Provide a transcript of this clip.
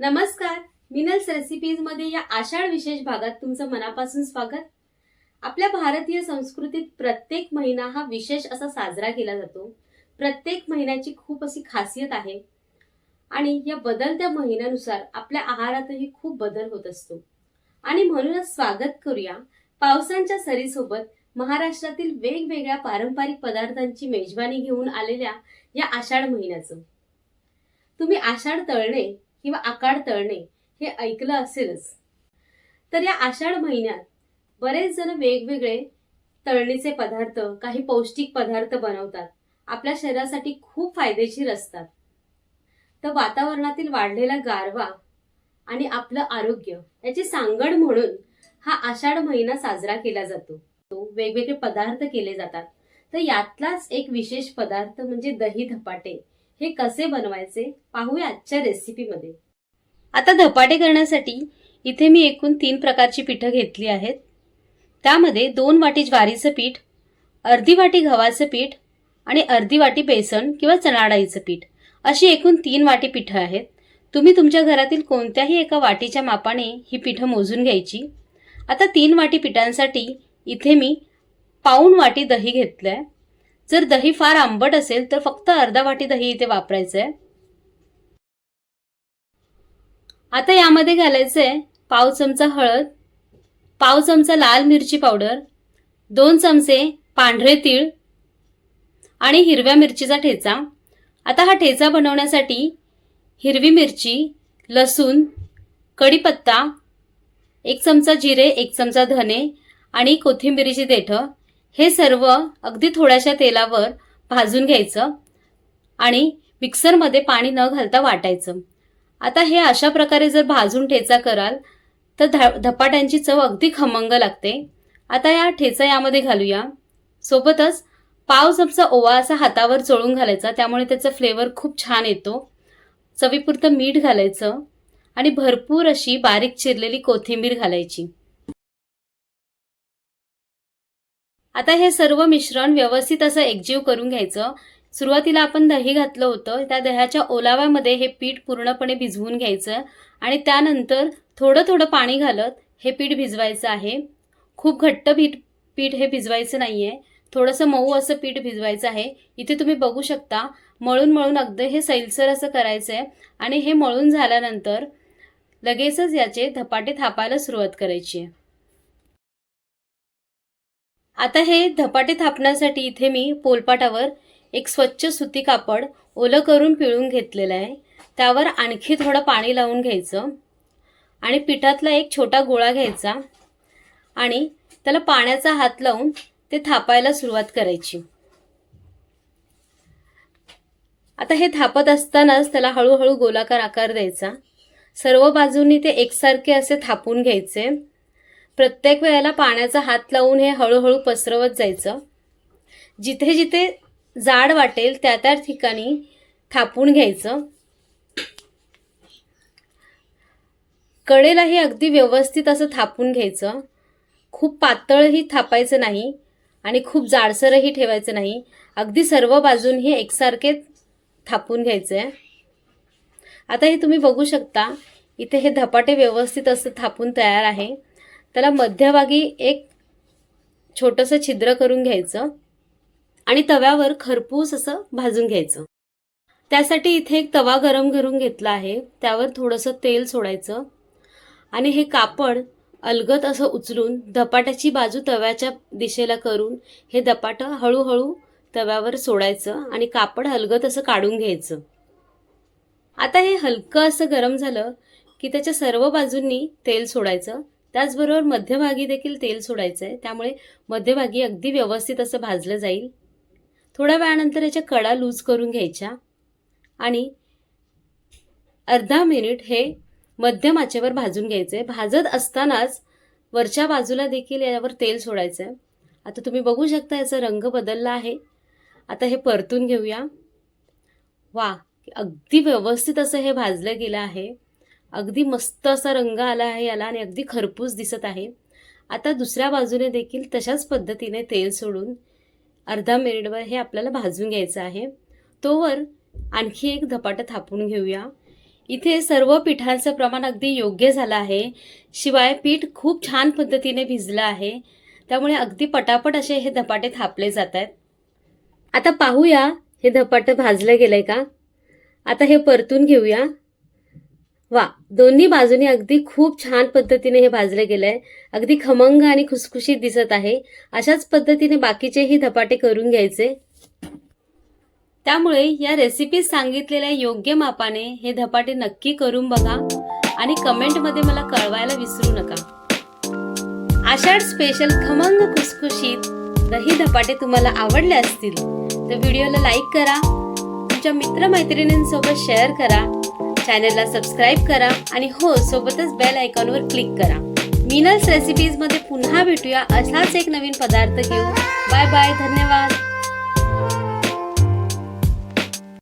नमस्कार टेस्ट रेसिपीजमध्ये या आषाढ विशेष भागात तुमचं मनापासून स्वागत. आपल्या भारतीय संस्कृतीत प्रत्येक महिना हा विशेष असा साजरा केला जातो. प्रत्येक महिन्याची खूप अशी खासियत आहे. आणि या बदलत्या महिन्यानुसार आपल्या आहारातही खूप बदल होत असतो. आणि म्हणूनच स्वागत करूया पावसांच्या सरीसोबत महाराष्ट्रातील वेगवेगळ्या पारंपरिक पदार्थांची मेजवानी घेऊन आलेल्या या आषाढ महिन्याचं. तुम्ही आषाढ तळणे किंवा आकाड तळणे हे ऐकलं असेलच. तर या आषाढ महिन्यात बरेच जण वेगवेगळे तळणीचे पदार्थ काही पौष्टिक पदार्थ बनवतात. आपल्या शरीरासाठी खूप फायदेशीर असतात. तर वातावरणातील वाढलेला गारवा आणि आपलं आरोग्य याची सांगड म्हणून हा आषाढ महिना साजरा केला जातो. तो वेगवेगळे पदार्थ केले जातात. तर यातलाच एक विशेष पदार्थ म्हणजे दही धपाटे. हे कसे बनवायचे पाहूया आजच्या रेसिपीमध्ये आता धपाटे करण्यासाठी इथे मी एकूण तीन प्रकारची पिठं घेतली आहेत. त्यामध्ये दोन वाटी ज्वारीचं पीठ अर्धी वाटी गव्हाचं पीठ आणि अर्धी वाटी बेसन किंवा चणाडाईचं पीठ अशी एकूण तीन वाटी पिठं आहेत. तुम्ही तुमच्या घरातील कोणत्याही एका वाटीच्या मापाने ही पिठं मोजून घ्यायची. आता तीन वाटी पिठांसाठी इथे मी पाऊण वाटी दही घेतलं आहे जर दही फार आंबट असेल तर फक्त अर्धा वाटी दही इथे वापरायचं आहे आता यामध्ये घालायचं आहे पाव चमचा हळद पाव चमचा लाल मिरची पावडर दोन चमचे पांढरे तीळ आणि हिरव्या मिरचीचा ठेचा. आता हा ठेचा बनवण्यासाठी हिरवी मिरची लसूण कढीपत्ता एक चमचा जिरे एक चमचा धने आणि कोथिंबिरीची देठं हे सर्व अगदी थोड्याशा तेलावर भाजून घ्यायचं आणि मिक्सरमध्ये पाणी न घालता वाटायचं. आता हे अशा प्रकारे जर भाजून ठेचा कराल तर धपाट्यांची चव अगदी खमंग लागते. आता या ठेचा यामध्ये घालूया. सोबतच पाव चमचा ओवा असा हातावर चोळून घालायचा त्यामुळे त्याचा फ्लेवर खूप छान येतो. चवीपुरतं मीठ घालायचं आणि भरपूर अशी बारीक चिरलेली कोथिंबीर घालायची. आता हे सर्व मिश्रण व्यवस्थित असं एकजीव करून घ्यायचं. सुरुवातीला आपण दही घातलं होतं. त्या दह्याच्या ओलाव्यामध्ये हे पीठ पूर्णपणे भिजवून घ्यायचं आणि त्यानंतर थोडं थोडं पाणी घालत हे पीठ भिजवायचं आहे. खूप घट्ट पीठ पीठ हे भिजवायचं नाही आहे थोडंसं मऊ असं पीठ भिजवायचं आहे. इथे तुम्ही बघू शकता मळून मळून अगदी हे सैलसर असं करायचं आहे आणि हे मळून झाल्यानंतर लगेचच याचे धपाटे थापायला सुरुवात करायची. आहे आता हे धपाटे थापण्यासाठी इथे मी पोलपाटावर एक स्वच्छ सुती कापड ओलं करून पिळून घेतलेलं आहे. त्यावर आणखी थोडं पाणी लावून घ्यायचं आणि पिठातला एक छोटा गोळा घ्यायचा आणि त्याला पाण्याचा हात लावून ते थापायला सुरुवात करायची. आता हे थापत असतानाच त्याला हळूहळू गोलाकार आकार द्यायचा. सर्व बाजूंनी ते एकसारखे असे थापून घ्यायचे. प्रत्येक वेळेला पाण्याचा हात लावून हे हळूहळू पसरवत जायचं. जिथे जिथे जाड वाटेल त्या त्या ठिकाणी थापून घ्यायचं. कडेलाही अगदी व्यवस्थित असं थापून घ्यायचं. खूप पातळही थापायचं नाही आणि खूप जाडसरही ठेवायचं नाही. अगदी सर्व बाजून एकसारखे थापून घ्यायचं. आहे आता हे तुम्ही बघू शकता इथे हे धपाटे व्यवस्थित असं थापून तयार आहे. त्याला मध्यभागी एक छोटंसं छिद्र करून घ्यायचं आणि तव्यावर खरपूस असं भाजून घ्यायचं. त्यासाठी इथे एक तवा गरम करून घेतला आहे. त्यावर थोडंसं तेल सोडायचं आणि हे कापड अलगत असं उचलून धपाट्याची बाजू तव्याच्या दिशेला करून हे धपाटं हळूहळू तव्यावर सोडायचं आणि कापड हलगत असं काढून घ्यायचं. आता हे हलकं असं गरम झालं की त्याच्या सर्व बाजूंनी तेल सोडायचं त्याचबरोबर मध्यभागी देखील तेल सोडायचं आहे त्यामुळे मध्यभागी अगदी व्यवस्थित असं भाजलं जाईल. थोड्या वेळानंतर याच्या कडा लूज करून घ्यायच्या. आणि अर्धा मिनिट हे मध्यम आचेवर भाजून घ्यायचे भाजत असतानाच वरच्या बाजूला देखील यावर तेल सोडायचं आहे आता तुम्ही बघू शकता याचा रंग बदलला आहे. आता हे परतून घेऊया. वा अगदी व्यवस्थित असं हे भाजलं गेलं आहे. अगदी मस्त असा रंग आला आहे याला आणि अगदी खरपूस दिसत आहे. आता दुसऱ्या बाजूने देखील तशाच पद्धतीने तेल सोडून अर्धा मिनिटभर हे आपल्याला भाजून घ्यायचं आहे. तोवर आणखी एक धपाटं थापून घेऊया. इथे सर्व पिठांचं प्रमाण अगदी योग्य झालं आहे. शिवाय पीठ खूप छान पद्धतीने भिजलं आहे. त्यामुळे अगदी पटापट असे हे धपाटे थापले जात आहेत. आता पाहूया हे धपाटं भाजलं गेलं आहे का? आता हे परतून घेऊया. वा दोन्ही बाजूनी अगदी खूप छान पद्धतीने हे भाजलं गेलंय. अगदी खमंग आणि खुसखुशीत दिसत आहे. अशाच पद्धतीने बाकीचेही धपाटे करून घ्यायचे. त्यामुळे या रेसिपीत सांगितलेल्या योग्य मापाने हे धपाटे नक्की करून बघा आणि कमेंटमध्ये मला कळवायला विसरू नका. आषाढ स्पेशल खमंग खुसखुशीत दही धपाटे तुम्हाला आवडले असतील तर व्हिडिओला लाईक करा. तुमच्या मित्रमैत्रिणींसोबत शेअर करा. चॅनलला सबस्क्राईब करा आणि हो सोबतच बेल आयकॉनवर क्लिक करा. मीनल्स रेसिपीजमध्ये पुन्हा भेटूया असाच एक नवीन पदार्थ घेऊ बाय बाय धन्यवाद.